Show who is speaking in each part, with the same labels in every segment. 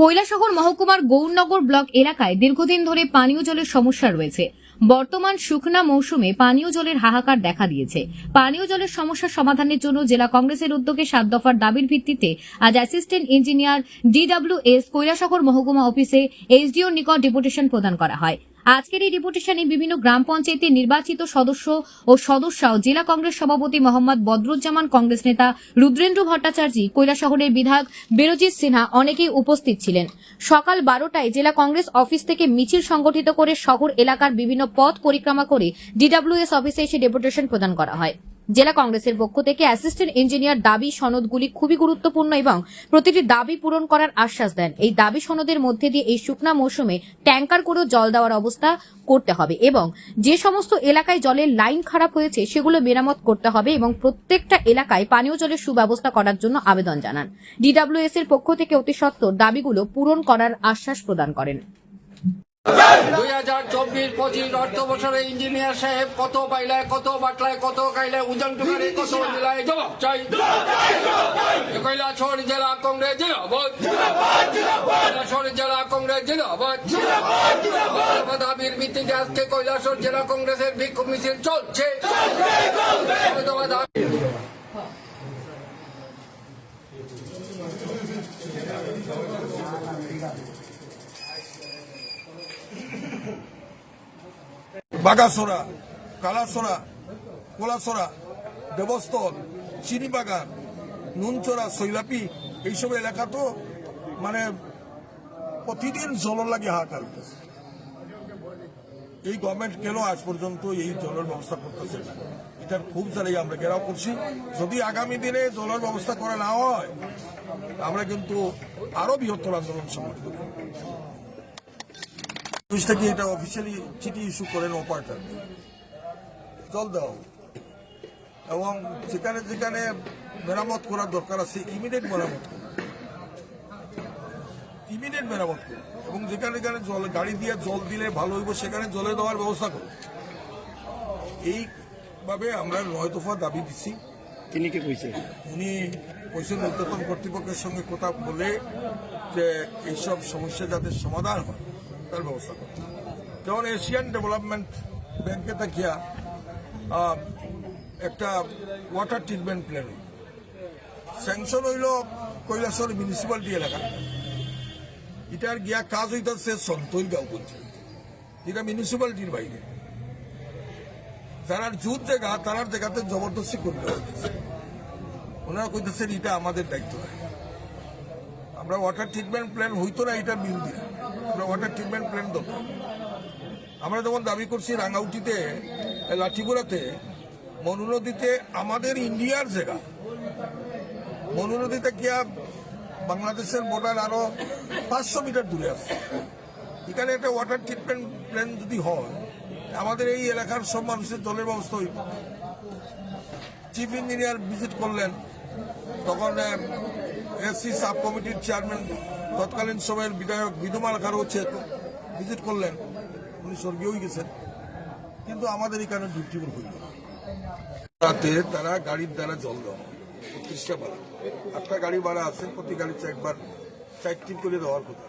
Speaker 1: কৈলাসহর মহকুমার গৌরনগর ব্লক এলাকায় দীর্ঘদিন ধরে পানীয় জলের সমস্যা রয়েছে। বর্তমান শুকনা মৌসুমে পানীয় জলের হাহাকার দেখা দিয়েছে। পানীয় জলের সমস্যা সমাধানের জন্য জেলা কংগ্রেসের উদ্যোগে সাত দফার দাবির ভিত্তিতে আজ assistant engineer DW S Kailashahar মহকুমা অফিসে এসডিওর নিকট ডেপুটেশন প্রদান করা হয়। আজকের এই ডেপুটেশনে বিভিন্ন গ্রাম পঞ্চায়েতের নির্বাচিত সদস্য ও সদস্যাও জেলা কংগ্রেস সভাপতি মোহাম্মদ বদরুজ্জামান কংগ্রেস নেতা রুদ্রেন্দ্র ভট্টাচার্য, কৈলাসহরের বিধায়ক বেরজিৎ সিনহা অনেকেই উপস্থিত ছিলেন। সকাল বারোটায় জেলা কংগ্রেস অফিস থেকে মিছিল সংগঠিত করে শহর এলাকার বিভিন্ন পথ পরিক্রমা করে ডিডব্লিউএস অফিসে এসে ডেপুটেশন প্রদান করা হয়। জেলা কংগ্রেসের পক্ষ থেকে অ্যাসিস্ট্যান্ট ইঞ্জিনিয়ার দাবি সনদগুলি খুবই গুরুত্বপূর্ণ এবং প্রতিটি দাবি পূরণ করার আশ্বাস দেন। এই দাবি সনদের মধ্যে দিয়ে এই শুকনা মৌসুমে ট্যাঙ্কার করেও জল দেওয়ার অবস্থা করতে হবে এবং যে সমস্ত এলাকায় জলের লাইন খারাপ হয়েছে সেগুলো মেরামত করতে হবে এবং প্রত্যেকটা এলাকায় পানীয় জলের সুব্যবস্থা করার জন্য আবেদন জানান। ডিডব্লিউএস এর পক্ষ থেকে অতি সত্বর দাবিগুলো পূরণ করার আশ্বাস প্রদান করেন।
Speaker 2: দুই হাজার চব্বিশ পঁচিশ অর্থ বছরে ইঞ্জিনিয়ার সাহেব কত পাইলায় কত বাটলায় কত কাইলায় ওজন টুকারে কত জেলায় জবাব চাই। কৈলাসর জেলা কংগ্রেস জিন্দাবাদ। কৈলাসর জেলা কংগ্রেস জিন্দাবাদ। দাবির ভিত্তিতে আজকে কৈলাসর জেলা কংগ্রেসের বিক্ষোভ মিছিল চলছে। দাবি
Speaker 3: বাগাসোরা কালাসোরা কোলাসোরা দেবস্থল চিনিবাগান নুনচোরা শৈলাপি, এইসব এলাকা তো মানে প্রতিদিন জল লাগে হাহাকার এই গভর্নমেন্ট কেন আজ পর্যন্ত এই জলের ব্যবস্থা করতেছে না? এটার খুব জায়গায় আমরা ঘেরাও করছি। যদি আগামী দিনে জলের ব্যবস্থা করা না হয়, আমরা কিন্তু আরও বৃহত্তর আন্দোলন করব। পুলিশ থেকে এটা অফিসিয়ালি চিঠি ইস্যু করেন অপারেটর জল দাও। এবং যেখানে যেখানে মেরামত করার দরকার আছে ইমিডিয়েট মেরামত ইমিডিয়েট মেরামত করুন। এবং যেখানে যেখানে জল গাড়ি দিয়ে জল দিলে ভালো হইব সেখানে জলে দেওয়ার ব্যবস্থা করুন। এইভাবে আমরা নয় দফা দাবি দিচ্ছি
Speaker 4: তিনি কি কইছে
Speaker 3: উনি কৈশল উদ্যোতন কর্তৃপক্ষের সঙ্গে কথা বলে যে এইসব সমস্যা যাতে সমাধান হয়। তার ব্যবস্থা করতে যেমন এশিয়ান ডেভেলপমেন্ট ব্যাংকে থাকিয়া একটা ওয়াটার ট্রিটমেন্ট প্ল্যান। স্যাংশন হইল কৈলাসর মিউনিসিপালিটি এলাকা। এটার গিয়া কাজ হইতেছে সন্তৈল গাঁও পঞ্চায়েত। এটা মিউনিসিপালিটির বাইরে। যারা জুত জায়গা, তারার জায়গাতে জবরদস্তি করতে ওনারা কইতেছেন, এটা আমাদের দায়িত্ব। আমরা ওয়াটার ট্রিটমেন্ট প্ল্যান হইতো না এটার বিরোধী। না। ওয়াটার ট্রিটমেন্ট প্ল্যান দরকার আমরা যেমন দাবি করছি রাঙ্গাউটিতে, লাঠিগুড়াতে, মনু নদীতে আমাদের ইন্ডিয়ার জায়গা। মনু নদীতে গিয়া বাংলাদেশের বর্ডার আরও পাঁচশো মিটার দূরে আছে। এখানে একটা ওয়াটার ট্রিটমেন্ট প্ল্যান যদি হয়, আমাদের এই এলাকার সব মানুষের জলের ব্যবস্থা হইব। চিফ ইঞ্জিনিয়ার ভিজিট করলেন, তখন এসসি সাব কমিটির চেয়ারম্যান তৎকালীন সময়ের বিধায়ক বিধুমাল খারো হচ্ছে ভিজিট করলেন, উনি স্বর্গীয় গেছেন কিন্তু আমাদের এখানে ডিউটি হইল। রাতে তারা গাড়ির দ্বারা জল দেওয়া। পঁচিশটা ভাড়া গাড়ি ভাড়া আছে প্রতি গাড়িতে একবার চারটি করে দেওয়ার কথা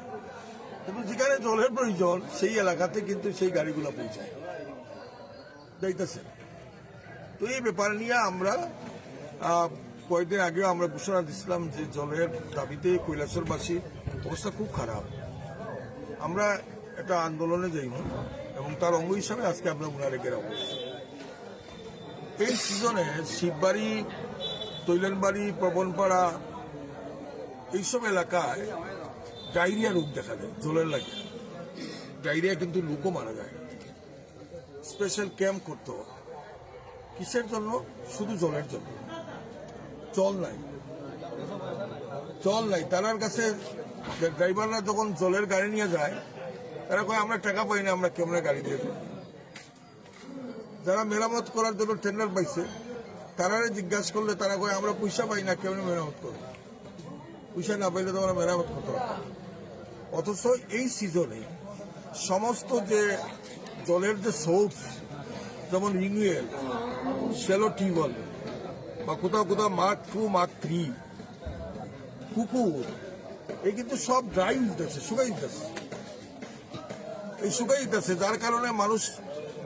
Speaker 3: কিন্তু যেখানে জলের প্রয়োজন, সেই এলাকাতে কিন্তু সেই গাড়িগুলো পৌঁছায় যাইতেছে তো এই ব্যাপার নিয়ে আমরা কয়েকদিন আগেও আমরা ঘোষণা দিচ্ছিলাম যে জলের দাবিতে কৈলাসরবাসী অবস্থা খুব খারাপ। আমরা একটা আন্দোলনে যাইব এবং তার অঙ্গ হিসাবে আজকে আমরা উনারে ঘেরাও করছি এই সিজনে শিববাড়ি, তৈলেনবাড়ি, প্রবণপাড়া এইসব এলাকায় ডায়রিয়া রোগ দেখা দেয় জলের লাগে। ডায়রিয়া কিন্তু লোকও মারা যায়। স্পেশাল ক্যাম্প করতে হবে কিসের জন্য? শুধু জলের জন্য। জল নাই। জল নাই। তারার কাছে ড্রাইভাররা যখন জলের গাড়ি নিয়ে যায়, তারা কয়, আমরা টাকা পাই না, আমরা কেমন গাড়ি দিয়ে যারা মেরামত করার জন্য টেন্ডার পাইছে তারা জিজ্ঞাসা করলে তারা কয়, আমরা পয়সা পাই না, কেমন মেরামত করব? পয়সা না পাইলে তো আমরা মেরামত করতে পারব অথচ এই সিজনে সমস্ত যে জলের যে সোর্স যেমন রিনিউয়েল শ্যালো টিউবওয়েল বা কোথাও কোথাও মার্ক টু মার্ক থ্রি পুকুর এই কিন্তু সব ড্রাই এই যার কারণে মানুষ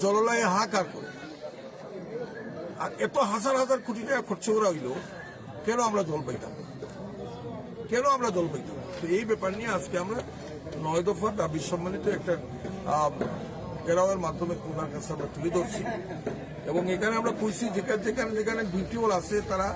Speaker 3: জললায় হাহাকার করে। আর এত হাজার হাজার কোটি টাকা খরচ করা হইল, কেন আমরা জল পাইতাম? কেন আমরা জল পাইতাম? তো এই ব্যাপার নিয়ে আজকে আমরা নয় দফা দাবি সম্মানিত একটা ঘেরাওয়ের মাধ্যমে ওনার কাছে আমরা তুলে ধরছি। এবং এখানে আমরা কইছি, যেখানে যেখানে যেখানে ডিউটি আছে, তারা